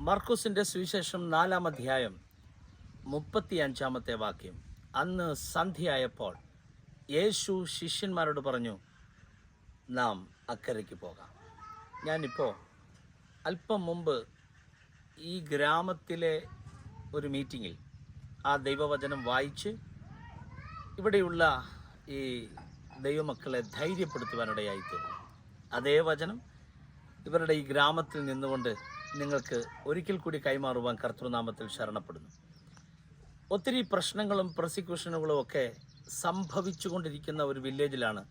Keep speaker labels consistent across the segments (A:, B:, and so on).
A: മർക്കുസിന്റെ സുവിശേഷം നാലാം അധ്യായം മുപ്പത്തി അഞ്ചാമത്തെ വാക്യം. അന്ന് സന്ധ്യയായപ്പോൾ യേശു ശിഷ്യന്മാരോട് പറഞ്ഞു നാം അക്കരയ്ക്ക് പോകാം. ഞാനിപ്പോൾ അല്പം മുമ്പ് ഈ ഗ്രാമത്തിലെ ഒരു മീറ്റിങ്ങിൽ ആ ദൈവവചനം വായിച്ച് ഇവിടെയുള്ള ഈ ദൈവമക്കളെ ധൈര്യപ്പെടുത്തുവാനിടയായി തീർന്നു. അതേ വചനം ഇവരുടെ ഈ ഗ്രാമത്തിൽ നിന്നുകൊണ്ട് നിങ്ങൾക്ക് ഒരിക്കൽ കൂടി കൈമാറുവാൻ കർത്തൃനാമത്തിൽ ശരണപ്പെടുന്നു. ഒത്തിരി പ്രശ്നങ്ങളും പ്രോസിക്യൂഷനുകളും ഒക്കെ സംഭവിച്ചുകൊണ്ടിരിക്കുന്ന ഒരു വില്ലേജിലാണ്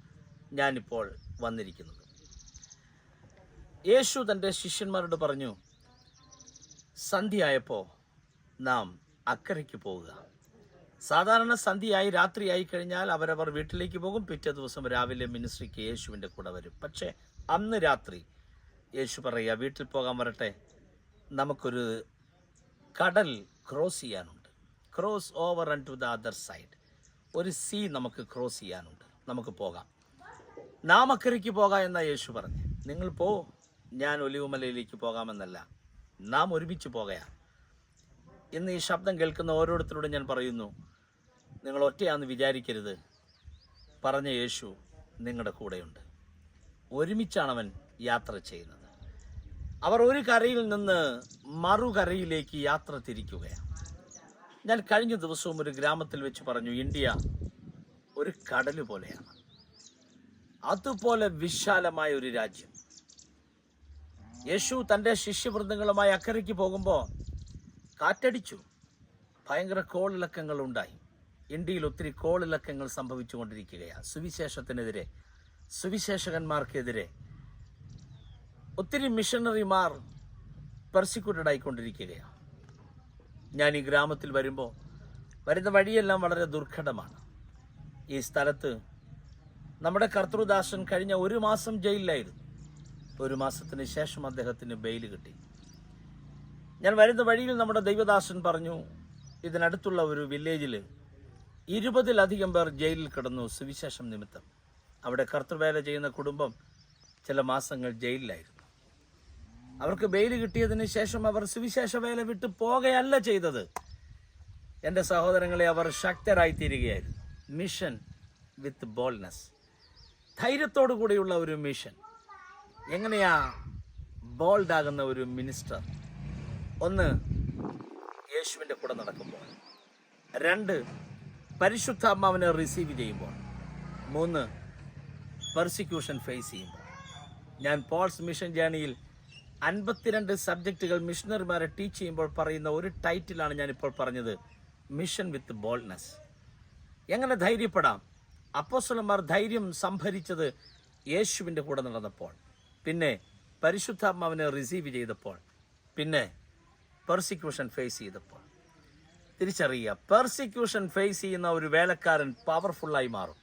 A: ഞാനിപ്പോൾ വന്നിരിക്കുന്നത്. യേശു തന്റെ ശിഷ്യന്മാരോട് പറഞ്ഞു സന്ധ്യയായപ്പോൾ നാം അക്കരയ്ക്ക് പോവുക. സാധാരണ സന്ധ്യയായി രാത്രിയായി കഴിഞ്ഞാൽ അവരവർ വീട്ടിലേക്ക് പോകും. പിറ്റേ ദിവസം രാവിലെ മിനിസ്ട്രിക്ക് യേശുവിന്റെ കൂടെ വരും. പക്ഷേ അന്ന് രാത്രി യേശു പറയുക വീട്ടിൽ പോകാൻ വരട്ടെ. നമുക്കൊരു കടൽ ക്രോസ് ചെയ്യാനുണ്ട്. Cross over and to the other side ഒരു സീ നമുക്ക് ക്രോസ് ചെയ്യാനുണ്ട്. നമുക്ക് പോകാം. നാമക്കരയ്ക്ക് പോകാം എന്നാ യേശു പറഞ്ഞു. നിങ്ങൾ പോ. ഞാൻ ഒലിവുമലയിലേക്ക് പോകാമെന്നല്ല. നാം ഒരുമിച്ച് പോകയാണ് ഇന്ന് ഈ ശബ്ദം കേൾക്കുന്ന ഓരോരുത്തരോടും ഞാൻ പറയുന്നു നിങ്ങൾ ഒറ്റയാന്ന് വിചാരിക്കരുത്. പറഞ്ഞ യേശു നിങ്ങളുടെ കൂടെയുണ്ട്. ഒരുമിച്ചാണ് അവൻ യാത്ര ചെയ്യുന്നത്. അവർ ഒരു കരയിൽ നിന്ന് മറുകരയിലേക്ക് യാത്ര തിരിക്കുകയാണ്. ഞാൻ കഴിഞ്ഞ ദിവസവും ഒരു ഗ്രാമത്തിൽ വെച്ച് പറഞ്ഞു ഇന്ത്യ ഒരു കടൽ പോലെയാണ്. അതുപോലെ വിശാലമായ ഒരു രാജ്യം. യേശു തന്റെ ശിഷ്യവൃന്ദങ്ങളുമായി അക്കരയ്ക്ക് പോകുമ്പോൾ കാറ്റടിച്ചു. ഭയങ്കര കോളിളക്കങ്ങൾ ഉണ്ടായി. ഇന്ത്യയിൽ ഒത്തിരി കോളിളക്കങ്ങൾ സംഭവിച്ചുകൊണ്ടിരിക്കുകയാണ്. സുവിശേഷത്തിനെതിരെ സുവിശേഷകന്മാർക്കെതിരെ ഒത്തിരി മിഷണറിമാർ പെർസിക്യൂട്ടഡ് ആയിക്കൊണ്ടിരിക്കുകയാണ്. ഞാൻ ഈ ഗ്രാമത്തിൽ വരുമ്പോൾ വരുന്ന വഴിയെല്ലാം വളരെ ദുർഘടമാണ്. ഈ സ്ഥലത്ത് നമ്മുടെ കർത്തൃദാസൻ കഴിഞ്ഞ ഒരു മാസം ജയിലിലായിരുന്നു. ഒരു മാസത്തിന് ശേഷം അദ്ദേഹത്തിന് ബെയിൽ കിട്ടി. ഞാൻ വരുന്ന വഴിയിൽ നമ്മുടെ ദൈവദാസൻ പറഞ്ഞു ഇതിനടുത്തുള്ള ഒരു വില്ലേജിൽ ഇരുപതിലധികം പേർ ജയിലിൽ കിടന്നു സുവിശേഷം നിമിത്തം. അവിടെ കർത്തൃവേല ചെയ്യുന്ന കുടുംബം ചില മാസങ്ങൾ ജയിലിലായിരുന്നു. അവർക്ക് ബെയിൽ കിട്ടിയതിന് ശേഷം അവർ സുവിശേഷ വേല വിട്ട് പോകുകയല്ല ചെയ്തത്. എന്റെ സഹോദരങ്ങളെ അവർ ശക്തരായി തീരുകയായിരുന്നു മിഷൻ വിത്ത് ബോൾനെസ് ധൈര്യത്തോടു കൂടിയുള്ള ഒരു മിഷൻ എങ്ങനെയാ ബോൾഡാകുന്ന ഒരു മിനിസ്റ്റർ ഒന്ന് യേശുവിന്റെ കൂടെ നടക്കുമ്പോൾ. രണ്ട് പരിശുദ്ധ പരിശുദ്ധാത്മാവിനെ റിസീവ് ചെയ്യുമ്പോൾ. മൂന്ന് പെർസിക്യൂഷൻ ഫേസ് ചെയ്യുമ്പോൾ. ഞാൻ പോൾസ് മിഷൻ ജേണിയിൽ അൻപത്തിരണ്ട് സബ്ജക്റ്റുകൾ മിഷണറിമാരെ ടീച്ച് ചെയ്യുമ്പോൾ പറയുന്ന ഒരു ടൈറ്റിലാണ് ഞാനിപ്പോൾ പറഞ്ഞത്. മിഷൻ വിത്ത് ബോൾഡ്നെസ് എങ്ങനെ ധൈര്യപ്പെടാം? അപ്പോസ്വലന്മാർ ധൈര്യം സംഭരിച്ചത് യേശുവിന്റെ കൂടെ നടന്നപ്പോൾ. പിന്നെ പരിശുദ്ധാത്മാവിനെ റിസീവ് ചെയ്തപ്പോൾ. പിന്നെ പെർസിക്യൂഷൻ ഫേസ് ചെയ്തപ്പോൾ. തിരിച്ചറിയുക പെർസിക്യൂഷൻ ഫേസ് ചെയ്യുന്ന ഒരു വേലക്കാരൻ പവർഫുള്ളായി മാറും.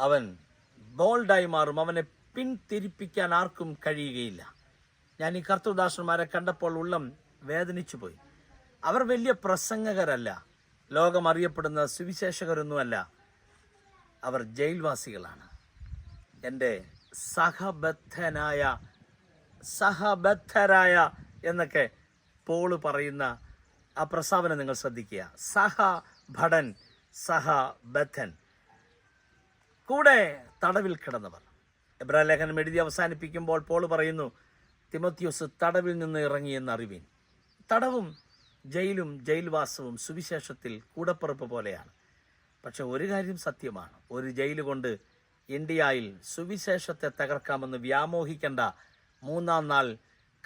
A: അവൻ ബോൾഡായി മാറും. അവനെ പിന്തിരിപ്പിക്കാൻ ആർക്കും കഴിയുകയില്ല. ഞാൻ ഈ കർത്തൃദാസന്മാരെ കണ്ടപ്പോൾ ഉള്ളം വേദനിച്ചു പോയി അവർ വലിയ പ്രസംഗകരല്ല ലോകം അറിയപ്പെടുന്ന സുവിശേഷകരൊന്നുമല്ല. അവർ ജയിൽവാസികളാണ്. എന്റെ സഹബദ്ധനായ സഹബദ്ധരായ എന്നൊക്കെ പോൾ പറയുന്ന ആ പ്രസ്താവന നിങ്ങൾ ശ്രദ്ധിക്കുക. സഹ ഭടൻ സഹബദ്ധൻ. കൂടെ തടവിൽ കിടന്നവർ. എബ്രാ ലേഖനം എഴുതി അവസാനിപ്പിക്കുമ്പോൾ പോൾ പറയുന്നു തിമത്യോസ് തടവിൽ നിന്ന് ഇറങ്ങിയെന്ന് അറിവീൻ. തടവും ജയിലും ജയിൽവാസവും സുവിശേഷത്തിൽ കൂടപ്പിറപ്പ് പോലെയാണ്. പക്ഷെ ഒരു കാര്യം സത്യമാണ്. ഒരു ജയിൽ കൊണ്ട് ഇന്ത്യയിൽ സുവിശേഷത്തെ തകർക്കാമെന്ന് വ്യാമോഹിക്കേണ്ട മൂന്നാം നാൾ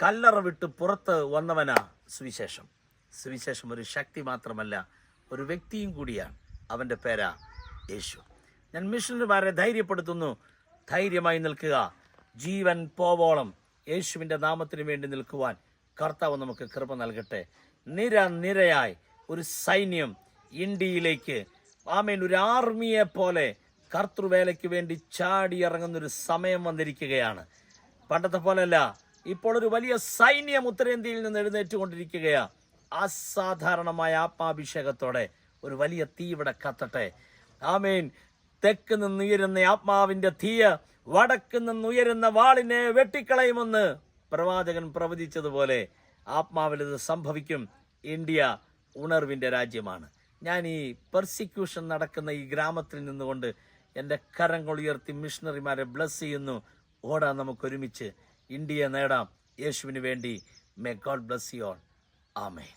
A: കല്ലറ വിട്ട് പുറത്ത് വന്നവനാ സുവിശേഷം. സുവിശേഷം ഒരു ശക്തി മാത്രമല്ല ഒരു വ്യക്തിയും കൂടിയാണ്. അവന്റെ പേരാ യേശു. ഞാൻ മിഷനറിമാരെ ധൈര്യപ്പെടുത്തുന്നു. ധൈര്യമായി നിൽക്കുക. ജീവൻ പോവോളം. യേശുവിന്റെ നാമത്തിന് വേണ്ടി നിൽക്കുവാൻ കർത്താവ് നമുക്ക് കൃപ നൽകട്ടെ. നിര നിരയായി ഒരു സൈന്യം ഇന്ത്യയിലേക്ക് ആമേൻ ഒരു ആർമിയെ പോലെ കർത്തൃവേലയ്ക്ക് വേണ്ടി ചാടി ഒരു സമയം വന്നിരിക്കുകയാണ്. പണ്ടത്തെ പോലെയല്ല ഇപ്പോൾ ഒരു വലിയ സൈന്യം ഉത്തരേന്ത്യയിൽ നിന്ന് എഴുന്നേറ്റുകൊണ്ടിരിക്കുകയാ. അസാധാരണമായ ആത്മാഭിഷേകത്തോടെ ഒരു വലിയ തീ ഇവിടെ കത്തട്ടെ. ആമേൻ തെക്ക് നിന്ന് നിന്നുയരുന്ന ആത്മാവിന്റെ തീയ വടക്ക് നിന്നുയരുന്ന വാളിനെ വെട്ടിക്കളയുമെന്ന് പ്രവാചകൻ പ്രവചിച്ചതുപോലെ ആത്മാവിൽ ഇത് സംഭവിക്കും. ഇന്ത്യ ഉണർവിന്റെ രാജ്യമാണ്. ഞാൻ ഈ പെർസിക്യൂഷൻ നടക്കുന്ന ഈ ഗ്രാമത്തിൽ നിന്നുകൊണ്ട് എന്റെ കരങ്ങൾ ഉയർത്തി മിഷണറിമാരെ ബ്ലസ് ചെയ്യുന്നു. ഓടാൻ നമുക്കൊരുമിച്ച് ഇന്ത്യയെ നേടാം. യേശുവിന് വേണ്ടി. May God bless you all ആമേ